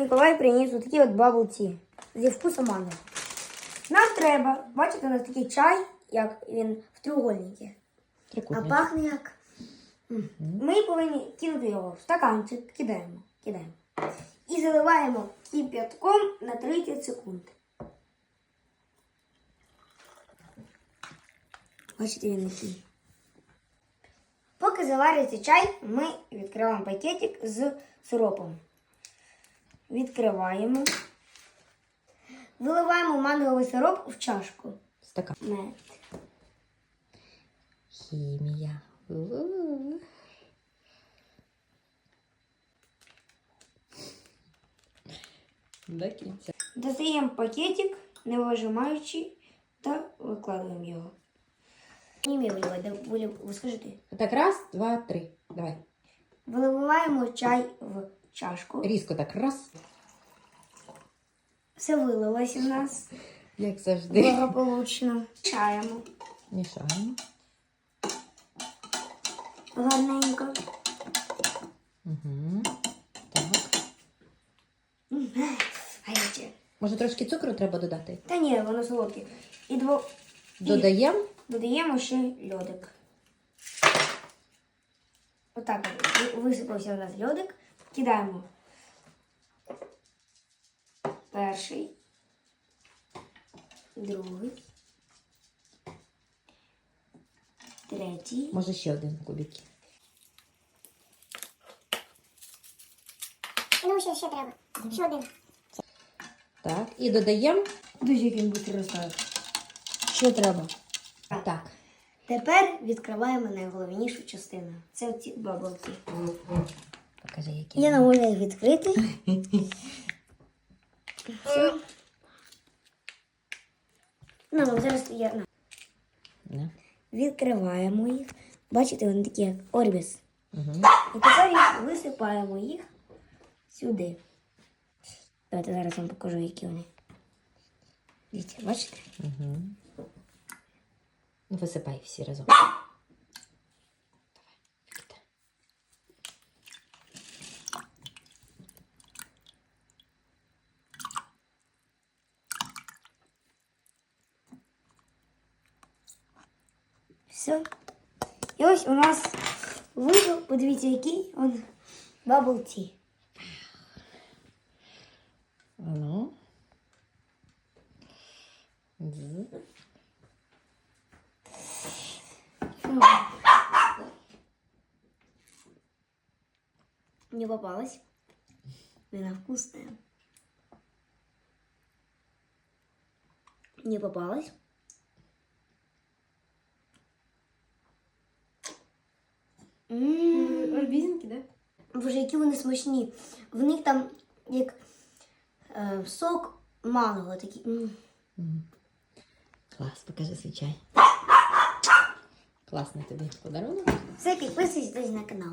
Миколай приніс отакі от баблці зі вкусом манго. Нам треба, бачите, у нас такий чай, як він в треугольнику. А пахне як. Ми повинні кинути його в стаканчик, кидаємо, кидаємо. І заливаємо кип'ятком на 30 секунд. Бачите, він який. Поки заварюється чай, ми відкриваємо пакетик з сиропом. Відкриваємо. Виливаємо манговий сироп в чашку. Стакан. Мед. Хімія. У-у-у. До кінця. Достаємо пакетик, не вижимаючи, та викладаємо його. Не вмію виливати, Оля, ви скажете. Так, раз, два, три. Давай. Виливаємо чай в чашку. Різко так, раз. Все вилилось у нас Як завжди. благополучно. Чаємо Мішаємо. гарненько. Угу. Так. Гаряче. Може трошки цукру треба додати? Та ні, воно солодке. І, дво... і Додаємо. додаємо ще льодик. Отак от висипався у нас льодик. Кидаємо перший, другий, третій. Може ще один кубик. Ну, ще, ще треба. Ще один. Так. І додаємо. Дуже як він буде розставити. Що треба? Так. Тепер відкриваємо найголовнішу частину. Це оці баблки. Покажи, які. Я не можу їх відкрити. Все. Ну, ну, зараз я на. Да. відкриваємо їх. Бачите, вони такі як орбіс. Угу. І тепер їх висипаємо їх сюди. Давайте зараз вам покажу, які вони. Дивіться, бачите? Угу. Висипай всі разом. Все. І ось у нас вийшов, подивіться, який он бабл ті. Ну. З. Не попалась. Она вкусная. Не попалась. М, Орбізінки, да? Боже, які вони смачні. В них там як е, сок манго такий. М. Клас, покажи свій чай. Класний тобі подарунок. Все, підписуйтесь на канал.